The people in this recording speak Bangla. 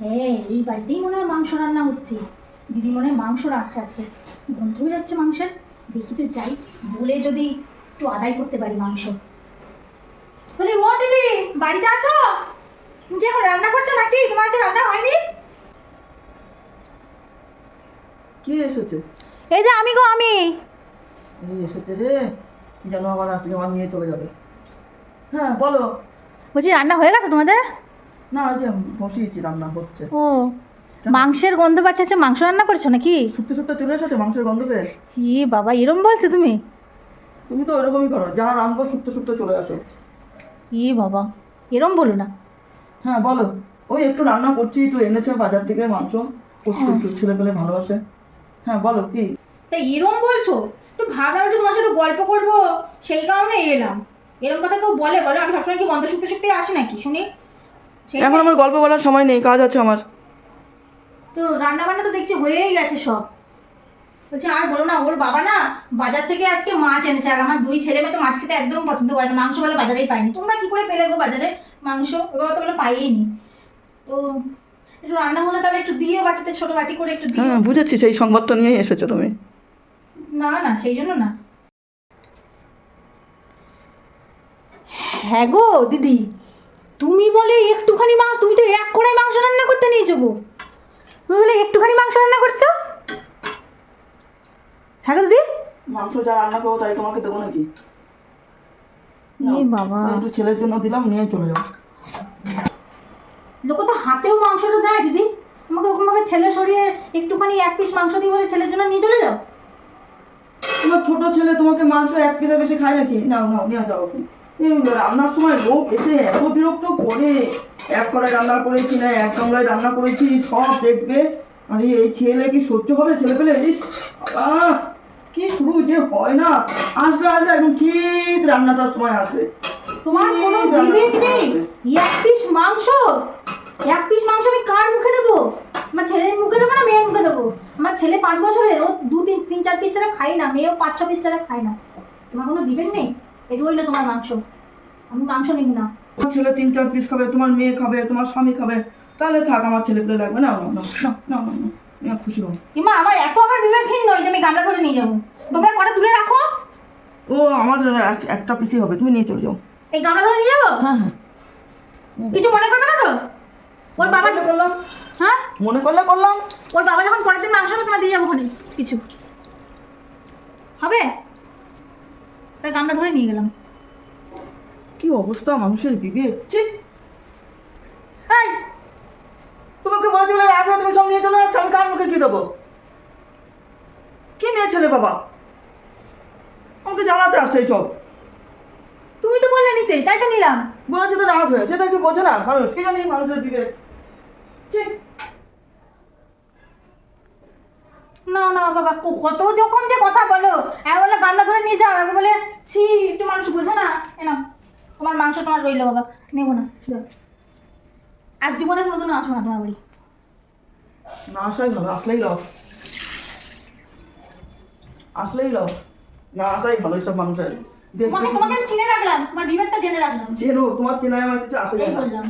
হ্যাঁ এই বাড়িতেই মনে হয় মাংস রান্না হচ্ছে। দিদি মনে হয় মাংস রাখছে আজকে। গন্ধ বেরোচ্ছে মাংসের। দেখি তো যাই। বলে যদি একটু আদায় করতে পারি মাংস। বলি ও দিদি বাড়িতে আছো? তুমি কি এখন রান্না করছ নাকি? তোমার আজকে রান্না হয়নি? কি এসেছে? এই যে আমি গো আমি। এই এসেছে রে। কি যেন আবার আজকে আমার নিয়ে চলে যাবে। হ্যাঁ বলো। বলছি রান্না হয়ে গেছে তোমাদের? না আজ বসিয়েছি রান্না হচ্ছে। ও মাংসের গন্ধ পাচ্ছে মাংস রান্না করছ নাকি? শুকতে শুকতে চলে এসেছে মাংসের গন্ধ পেয়ে। ই বাবা এরম বলছো তুমি? তুমি তো ওরকমই করো যা রান্নবো শুকতে শুকতে চলে আসো। ই বাবা এরম বলো না। হ্যাঁ বলো। ওই একটু রান্না করছি একটু এনেছে বাজার থেকে মাংস। একটু ছেলে পেলে ভালোবাসে। হ্যাঁ বলো কি? তা এরম বলছো? একটু ভাবলাম একটু তোমার সাথে গল্প করব সেই কারণে এলাম। এরম কথা কেউ বলে? বলো আমি সবসময় কি গন্ধ শুকতে শুকতে আসি নাকি? শুনি। এখন আমার গল্প বলার সময় নেই কাজ আছে আমার। তো রান্না বান্না তো দেখছি হয়েই গেছে সব। বলছে আর বলো না ওর বাবা না বাজার থেকে আজকে মাছ এনেছে আর আমার দুই ছেলে মেয়ে তো মাছ খেতে একদম পছন্দ করে না মাংস বলে বাজারেই পাইনি তোমরা কি করে পেলে গো বাজারে মাংস? এবার তো বলে পাইনি। তো একটু রান্না হলে তাহলে একটু দিয়ে বাটিতে ছোট বাটি করে একটু দিও। হ্যাঁ বুঝেছি সেই সংবাদটা নিয়েই এসেছ তুমি। না না সেই জন্য না। হ্যাঁ গো দিদি। তুমি বলে একটুখানি মাংস তুমি তো এক কড়াই মাংস রান্না করতে নিয়েছো গো তুমি বলে একটুখানি মাংস রান্না করছ? হ্যাঁ গো দিদি? মাংস যা রান্না করব তাই তোমাকে দেবো নাকি? বাবা। একটু ছেলের জন্য দিলাম নিয়ে চলে যাও। লোক তো হাতেও মাংসটা দেয় দিদি। আমাকে ওরকমভাবে ঠেলে সরিয়ে একটুখানি এক পিস মাংস দিয়ে বলে ছেলের জন্য নিয়ে চলে যাও। তোমার ছোট ছেলে তোমাকে মাংস এক পিসে বেশি খায় নাকি? নাও নাও নিয়ে যাও। রান্নার সময় লোক এসে এত বিরক্ত করে এক কড়াই রান্না করেছি না এক গামলায় রান্না করেছি সব দেখবে। আরে এই খেলে কি সহ্য হবে ছেলে পেলে? ইস কি শুরু যে হয় না? আসবে আসবে একদম ঠিক রান্নাটার সময় আসবে। তোমার কোনো বিবেক নেই? এক পিস মাংস? এক পিস মাংস আমি কার মুখে দেবো? আমার ছেলের মুখে দেবো না মেয়ের মুখে দেবো? আমার ছেলে পাঁচ বছরের ও দু তিন তিন চার পিস ছাড়া খাই না মেয়েও পাঁচ ছ পিস ছাড়া খায় না। তোমার কোনো বিবেক নেই? এটা হইল তোমার মাংস। আমি মাংস নিব না। তোমার ছেলে তিন চার পিস খাবে তোমার মেয়ে খাবে তোমার স্বামী খাবে। তাহলে থাক আমার ছেলে পেলে লাগবে। না না না না খুশি হও কিংবা আমার এত আবার বিবেকহীন নয় যে আমি গামলা ধরে নিয়ে যাব। তোমরা কটা দূরে রাখো। ও আমার একটা পিসই হবে। তুমি নিয়ে চলে যাও। এই গামলা ধরে নিয়ে যাব? হ্যাঁ হ্যাঁ। কিছু মনে করবে না তো? ওর বাবা করলাম। হ্যাঁ? মনে করলে করলাম। ওর বাবা যখন পরের দিন মাংস তোমার দিয়ে যাব কিছু হবে তাই ধরে নিয়ে গেলাম। কি অবস্থা মানুষের বিবেক? ছি! এই! তোমাকে বলেছি বলে রাখো তুমি সব নিয়ে চলে যাচ্ছ আমি কার মুখে কি দেবো? কি মেয়ে ছেলে বাবা? আমাকে জানাতে আসছে সব তুমি তো বললে নিতে তাই তো নিলাম। বলেছে তো রাগ হয়ে সেটা কি বোঝে না মানুষ? কি জানি মানুষের বিবেক? ছি! না না বাবা। কত যখন যে কথা বলো। এক বলে গামলা ধরে নিয়ে যাও এক বলে ছি একটু মানুষ বোঝে না। এ নাও তোমার মাংস তোমার রইল বাবা। নেব না আর জীবনের কোনোদিনও আসো না তোমার বাড়ি। না আসাই ভালো আসলেই লস আসলেই লস না আসাই ভালো এইসব মানুষের। তোমাকে তোমাকে চিনে রাখলাম তোমার বিবেকটা জেনে রাখলাম। চেনো তোমার চেনায় আমার কিছু আসে এই না। বললাম।